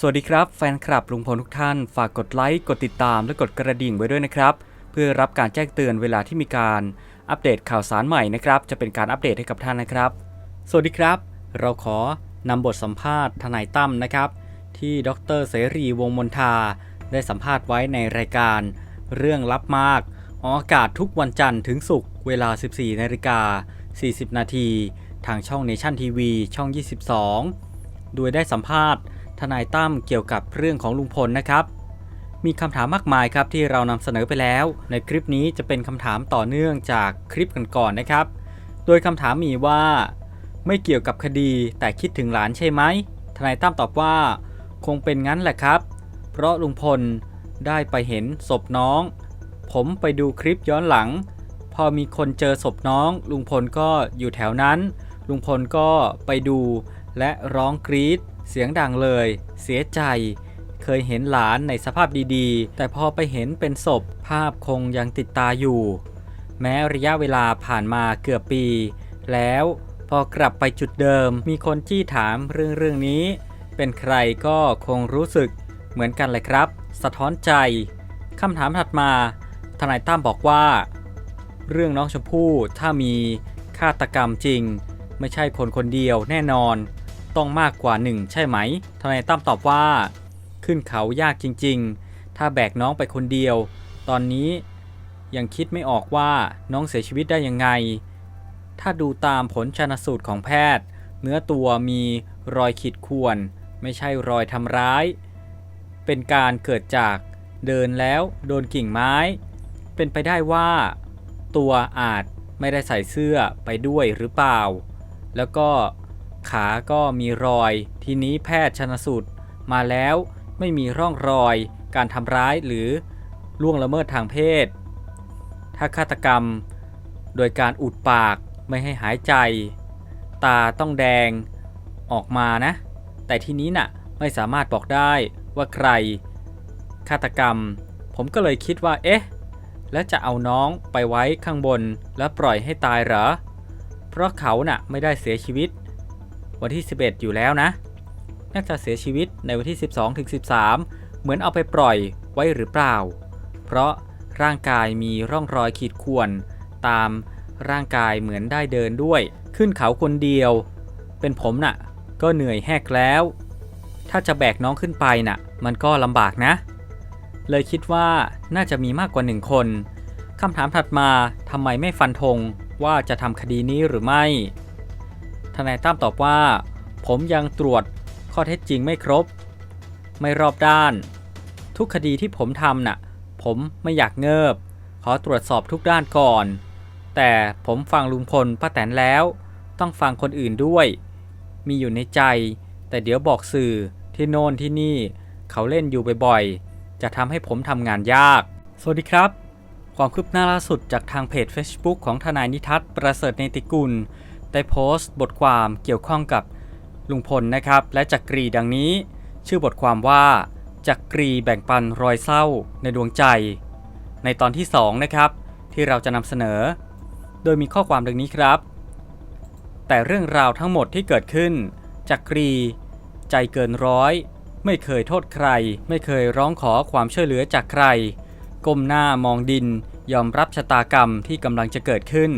สวัสดีครับแฟนคลับลุงพลทุกท่าน ฝากกดไลค์ กดติดตาม และกดกระดิ่งไว้ด้วยนะครับ เพื่อรับการแจ้งเตือนเวลาที่มีการอัปเดตข่าวสารใหม่นะครับ จะเป็นการอัปเดตให้กับท่านนะครับ สวัสดีครับ เราขอนำบทสัมภาษณ์ทนายตั้มนะครับ ที่ดรเสรีวงมนทา ได้สัมภาษณ์ไว้ในรายการ เรื่องลับมากออกอากาศทุกวันจันทร์ถึงศุกร์เวลา 14นาฬิกา40 นาทีทางช่องเนชั่นทีวีช่อง 22 โดยได้สัมภาษณ์ ทนายตั้มเกี่ยวกับเรื่องของลุงพลนะครับ มีคำถามมากมายครับที่เรานำเสนอไปแล้ว ในคลิปนี้จะเป็นคำถามต่อเนื่องจากคลิปก่อนๆนะครับ โดยคำถามมีว่า ไม่เกี่ยวกับคดีแต่คิดถึงหลานใช่ไหมทนายตั้มตอบว่า คงเป็นงั้นแหละครับ เพราะลุงพลได้ไปเห็นศพน้อง ผมไปดูคลิปย้อนหลัง พอมีคนเจอศพน้อง ลุงพลก็อยู่แถวนั้น ลุงพลก็ไปดูและร้องกรีด เสียงดังเลย เสียใจ เคยเห็นหลานในสภาพดีๆ แต่พอไปเห็นเป็นศพภาพคงยังติดตาอยู่ แม้ระยะเวลาผ่านมาเกือบปี แล้วพอกลับไปจุดเดิม มีคนจี้ถามเรื่องเรื่องนี้ เป็นใครก็คงรู้สึกเหมือนกันเลยครับ สะท้อนใจคำถามถัดมาทนายตั้มบอกว่า เรื่องน้องชมพู่ถ้ามีฆาตกรรมจริง ไม่ใช่คนคนเดียวแน่นอน ต้องมากกว่าหนึ่งใช่ไหม ทนายตั้มตอบว่า ขึ้นเขายากจริง ๆ ถ้าแบกน้องไปคนเดียว ตอนนี้ยังคิดไม่ออกว่าน้องเสียชีวิตได้ยังไง ถ้าดูตามผลชนสูตรของแพทย์ เนื้อตัวมีรอยขีดข่วน ไม่ใช่รอยทำร้าย เป็นการเกิดจากเดินแล้วโดนกิ่งไม้ เป็นไปได้ว่า ตัวอาจไม่ได้ใส่เสื้อไปด้วยหรือเปล่า แล้วก็ ขาก็มีรอย ทีนี้แพทย์ชนสูตรมาแล้วไม่มีร่องรอยการทำร้ายหรือล่วงละเมิดทางเพศ ถ้าฆาตกรรม โดยการอุดปากไม่ให้หายใจ ตาต้องแดงออกมานะ แต่ทีนี้น่ะไม่สามารถบอกได้ว่าใครฆาตกรรม ผมก็เลยคิดว่า เอ๊ะ แล้วจะเอาน้องไปไว้ข้างบนแล้วปล่อยให้ตายเหรอ เพราะเขาน่ะไม่ได้เสียชีวิต วันที่ 11 อยู่แล้วนะ น่าจะเสียชีวิตในวันที่ 12ถึง13 เหมือนเอาไปปล่อยไว้หรือเปล่า เพราะร่างกายมีร่องรอยขีดข่วน ตามร่างกายเหมือนได้เดินด้วย ขึ้นเขาคนเดียว เป็นผมน่ะ ก็เหนื่อยแหกแล้ว ถ้าจะแบกน้องขึ้นไปน่ะ มันก็ลำบากนะ เลยคิดว่าน่าจะมีมากกว่าหนึ่งคนคำถามถัดมาทำไมไม่ฟันธงว่าจะทำคดีนี้หรือไม่ ทนายตั้มตอบว่า ผมยังตรวจข้อเท็จจริงไม่ครบ ไม่รอบด้าน ทุกคดีที่ผมทำน่ะ ผมไม่อยากเงิบ ขอตรวจสอบทุกด้านก่อน แต่ผมฟังลุงพลป้าแตนแล้ว ต้องฟังคนอื่นด้วย มีอยู่ในใจ แต่เดี๋ยวบอกสื่อที่โน่นที่นี่ เขาเล่นอยู่บ่อยๆ จะทำให้ผมทำงานยาก สวัสดีครับ ความคืบหน้าล่าสุดจากทางเพจ Facebook ของทนายนิทัศน์ประเสริฐเนติกุล ได้โพสต์บทความเกี่ยวข้องกับลุงพลนะครับ และจักรีดังนี้ ชื่อบทความว่า จักรีแบ่งปันรอยเศร้าในดวงใจ ในตอนที่ 2 นะครับ ที่เราจะนำเสนอ โดยมีข้อความดังนี้ครับ แต่เรื่องราวทั้งหมดที่เกิดขึ้น จักรี ใจเกินร้อย ไม่เคยโทษใคร ไม่เคยร้องขอความช่วยเหลือจากใคร ก้มหน้ามองดินยอมรับชะตากรรมที่กำลังจะเกิดขึ้น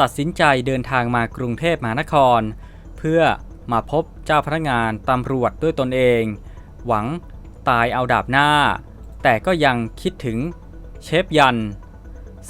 ตัดสินใจเดินทางมากรุงเทพมหานคร เพื่อมาพบเจ้าพนักงานตำรวจด้วยตนเอง หวังตายเอาดาบหน้า แต่ก็ยังคิดถึงเชฟยัน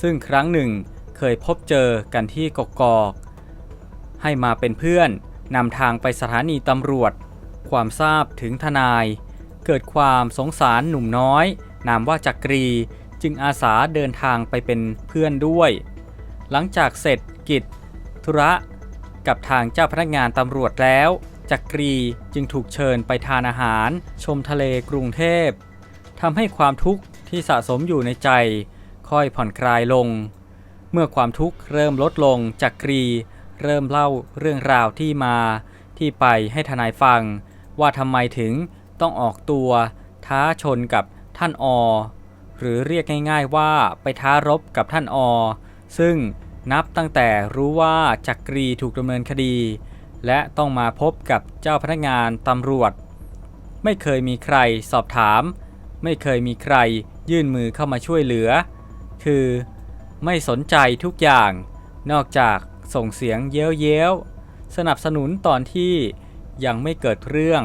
ซึ่งครั้งหนึ่งเคยพบเจอกันที่กกอก ให้มาเป็นเพื่อนนำทางไปสถานีตำรวจ ความทราบถึงทนาย เกิดความสงสารหนุ่มน้อย นามว่าจักรีจึงอาสาเดินทางไปเป็นเพื่อนด้วย หลังจากเสร็จ กิจ ธุระ กับทางเจ้าพนักงานตำรวจแล้ว จักรีจึงถูกเชิญไปทานอาหาร ชมทะเลกรุงเทพทำให้ความทุกข์ที่สะสมอยู่ในใจ ค่อยผ่อนคลายลง เมื่อความทุกข์เริ่มลดลงจักรีเริ่มเล่าเรื่องราวที่มา ที่ไปให้ทนายฟัง ว่าทำไมถึงต้องออกตัว ท้าชนกับท่านอ หรือเรียกง่ายๆว่าไปท้ารบกับท่านอ ซึ่ง นับตั้งแต่รู้ว่าจักรีถูกดำเนินคดี และต้องมาพบกับเจ้าพนักงานตำรวจ ไม่เคยมีใครสอบถาม ไม่เคยมีใครยื่นมือเข้ามาช่วยเหลือ คือไม่สนใจทุกอย่าง นอกจากส่งเสียงเย้ยวเย้ยวสนับสนุนตอนที่ยังไม่เกิดเรื่อง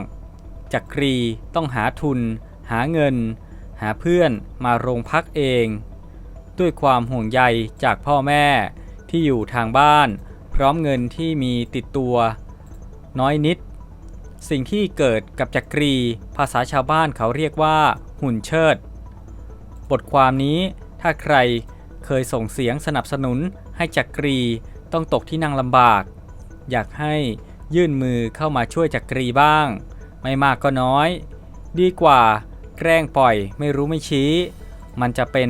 จักรีต้องหาทุน หาเงิน หาเพื่อนมาโรงพักเอง ด้วยความห่วงใยจากพ่อแม่ ที่อยู่ทางบ้าน พร้อมเงินที่มีติดตัว น้อยนิด สิ่งที่เกิดกับจักรี ภาษาชาวบ้านเขาเรียกว่า หุ่นเชิด บทความนี้ถ้าใครเคยส่งเสียงสนับสนุนให้จักรีต้องตกที่นั่งลำบาก อยากให้ยื่นมือเข้ามาช่วยจักรีบ้าง ไม่มากก็น้อย ดีกว่าแกล้งปล่อยไม่รู้ไม่ชี้ มันจะเป็น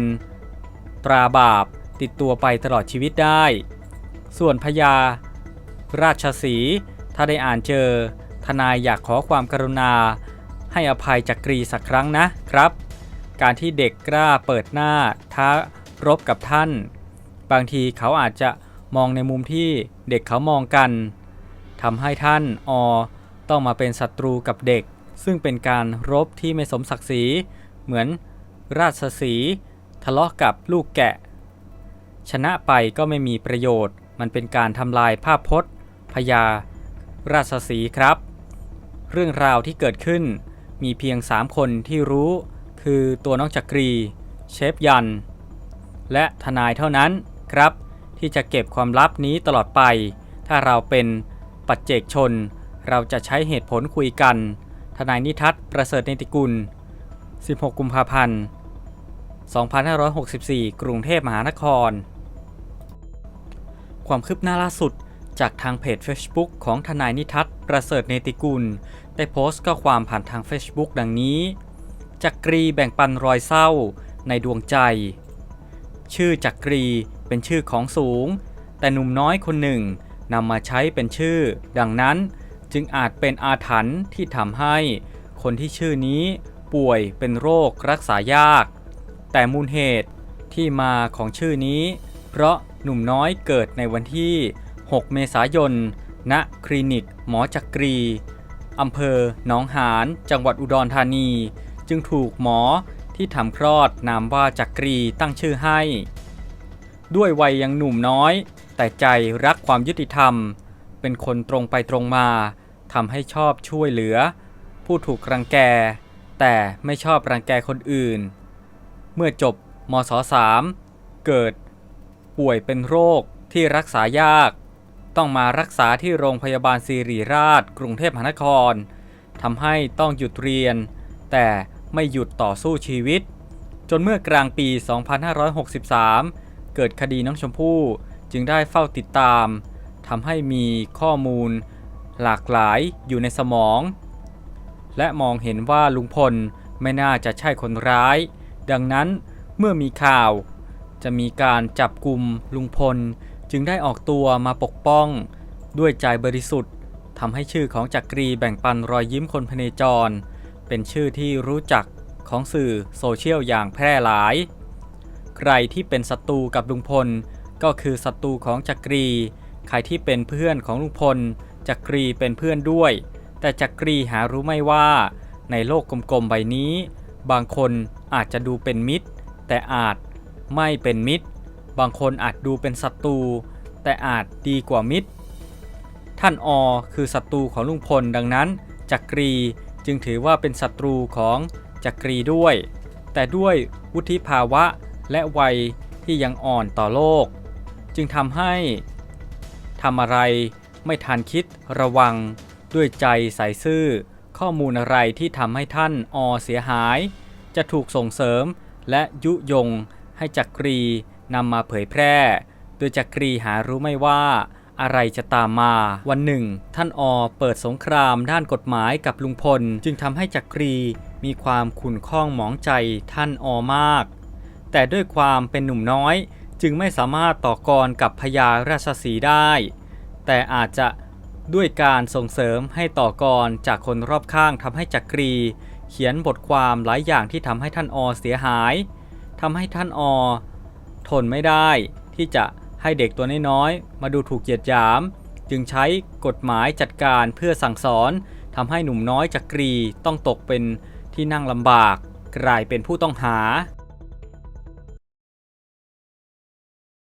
ตราบาป ติดตัวไปตลอดชีวิตได้ ส่วนพญา ราชสี ถ้าได้อ่านเจอ ทนายอยากขอความกรุณา ให้อภัยจักรีสักครั้งนะครับ การที่เด็กกล้าเปิดหน้าท้ารบกับท่าน บางทีเขาอาจจะมองในมุมที่เด็กเขามองกันทำให้ท่านอต้องมาเป็นศัตรูกับเด็ก ซึ่งเป็นการรบที่ไม่สมศักดิ์ศรี เหมือนราชสีทะเลาะกับลูกแกะ ชนะไปก็ไม่มีประโยชน์ มันเป็นการทำลายภาพพจน์พญาราชสีครับ เรื่องราวที่เกิดขึ้น มีเพียง 3 คนที่รู้ คือตัวน้องจักรี เชฟยัน และทนายเท่านั้นครับ ที่จะเก็บความลับนี้ตลอดไป ถ้าเราเป็นปัจเจกชน เราจะใช้เหตุผลคุยกัน ทนายนิทัศน์ประเสริฐเนติกุล 16 กุมภาพันธ์ 2564 กรุงเทพมหานคร ความคืบหน้าล่าสุดจากทางเพจ Facebook ของทนายนิทัศน์ประเสริฐเนติกุล ได้โพสต์ข้อความผ่านทาง Facebook ดังนี้ จักรีแบ่งปันรอยเศร้าในดวงใจ ชื่อจักรีเป็นชื่อของสูง แต่หนุ่มน้อยคนหนึ่งนำมาใช้เป็นชื่อ ดังนั้นจึงอาจเป็นอาถรรพ์ที่ทำให้ คนที่ชื่อนี้ป่วยเป็นโรครักษายาก แต่มูลเหตุที่มาของชื่อนี้ เพราะหนุ่มน้อยเกิดในวันที่ 6 เมษายน ณ คลินิก หมอจักรี อำเภอหนองหาน จังหวัดอุดรธานี จึงถูกหมอที่ทำคลอดนามว่าจักรีตั้งชื่อให้ ด้วยวัยยังหนุ่มน้อย แต่ใจรักความยุติธรรม เป็นคนตรงไปตรงมาทำให้ชอบช่วยเหลือ ผู้ถูกรังแก แต่ไม่ชอบรังแกคนอื่น เมื่อจบมศ3เกิด ป่วยเป็นโรคที่รักษายาก ต้องมารักษาที่โรงพยาบาลศิริราช กรุงเทพมหานครทำให้ต้องหยุดเรียน แต่ไม่หยุดต่อสู้ชีวิต จนเมื่อกลางปี 2563 เกิดคดีน้องชมพู่จึงได้เฝ้าติดตามทำให้มีข้อมูล หลากหลายอยู่ในสมอง และมองเห็นว่าลุงพลไม่น่าจะใช่คนร้าย ดังนั้นเมื่อมีข่าว จะมีการจับกลุ่มลุงพลจึงได้ออกตัวมาปกป้อง ด้วยใจบริสุทธิ์ทำให้ชื่อของจักรีแบ่งปันรอยยิ้มคนพเนจร เป็นชื่อที่รู้จักของสื่อโซเชียลอย่างแพร่หลาย ใครที่เป็นศัตรูกับลุงพล ก็คือศัตรูของจักรี ใครที่เป็นเพื่อนของลุงพล จักรีเป็นเพื่อนด้วย แต่จักรีหารู้ไม่ว่า ในโลกกลมๆใบนี้ บางคน อาจจะดูเป็นมิตร แต่อาจไม่เป็นมิตร บางคนอาจดูเป็นศัตรูแต่อาจดีกว่ามิตร ท่านอคือศัตรูของลุงพลดังนั้นจักรีจึงถือว่าเป็นศัตรูของจักรีด้วย แต่ด้วยวุฒิภาวะและวัยที่ยังอ่อนต่อโลก จึงทำให้ทำอะไรไม่ทันคิดระวังด้วยใจใสซื่อ ข้อมูลอะไรที่ทำให้ท่านอเสียหาย จะถูกส่งเสริมและยุยงให้จักรีนำมาเผยแพร่ โดยจักรีหารู้ไม่ว่าอะไรจะตามมา วันหนึ่ง ท่านอเปิดสงครามด้านกฎหมายกับลุงพล จึงทำให้จักรีมีความขุ่นข้องหมองใจท่านอมาก แต่ด้วยความเป็นหนุ่มน้อยจึงไม่สามารถต่อกรกับพญาราชสีได้ แต่อาจจะด้วยการส่งเสริมให้ต่อกรจากคนรอบข้างทำให้จักรี เขียนบทความหลายอย่างที่ทำให้ท่านอเสียหายทำให้ท่านอทนไม่ได้ ที่จะให้เด็กตัวน้อยๆมาดูถูกเหยียดหยาม จึงใช้กฎหมายจัดการเพื่อสั่งสอนทำให้หนุ่มน้อยจักรีต้องตกเป็นที่นั่งลำบาก กลายเป็นผู้ต้องหา